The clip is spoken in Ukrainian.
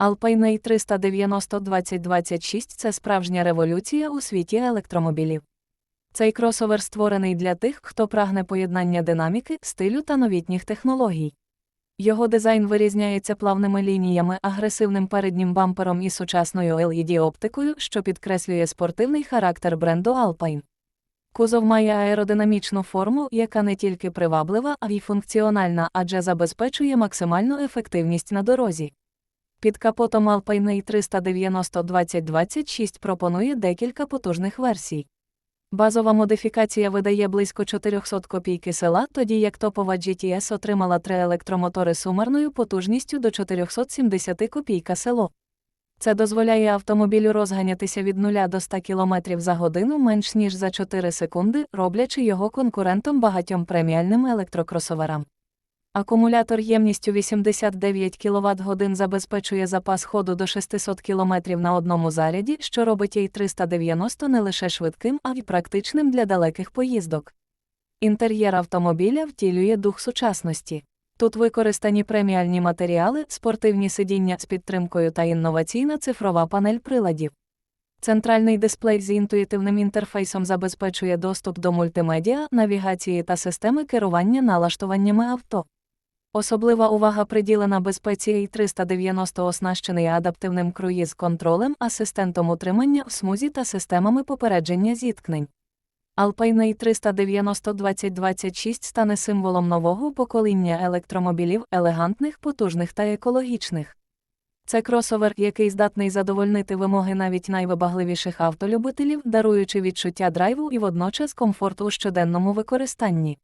Alpine 390 2026 – це справжня революція у світі електромобілів. Цей кросовер створений для тих, хто прагне поєднання динаміки, стилю та новітніх технологій. Його дизайн вирізняється плавними лініями, агресивним переднім бампером і сучасною LED-оптикою, що підкреслює спортивний характер бренду Alpine. Кузов має аеродинамічну форму, яка не тільки приваблива, а й функціональна, адже забезпечує максимальну ефективність на дорозі. Під капотом Alpine 390 2026 пропонує декілька потужних версій. Базова модифікація видає близько 400 копійки села, тоді як топова GTS отримала три електромотори сумарною потужністю до 470 копійка село. Це дозволяє автомобілю розганятися від 0 до 100 км за годину менш ніж за 4 секунди, роблячи його конкурентом багатьом преміальним електрокросоверам. Акумулятор ємністю 89 кВт годин забезпечує запас ходу до 600 км на одному заряді, що робить і 390 не лише швидким, а й практичним для далеких поїздок. Інтер'єр автомобіля втілює дух сучасності. Тут використані преміальні матеріали, спортивні сидіння з підтримкою та інноваційна цифрова панель приладів. Центральний дисплей з інтуїтивним інтерфейсом забезпечує доступ до мультимедіа, навігації та системи керування налаштуваннями авто. Особлива увага приділена безпеці і 390 оснащений адаптивним круїз-контролем, асистентом утримання в смузі та системами попередження зіткнень. Alpine 390 2026 стане символом нового покоління електромобілів, елегантних, потужних та екологічних. Це кросовер, який здатний задовольнити вимоги навіть найвибагливіших автолюбителів, даруючи відчуття драйву і водночас комфорт у щоденному використанні.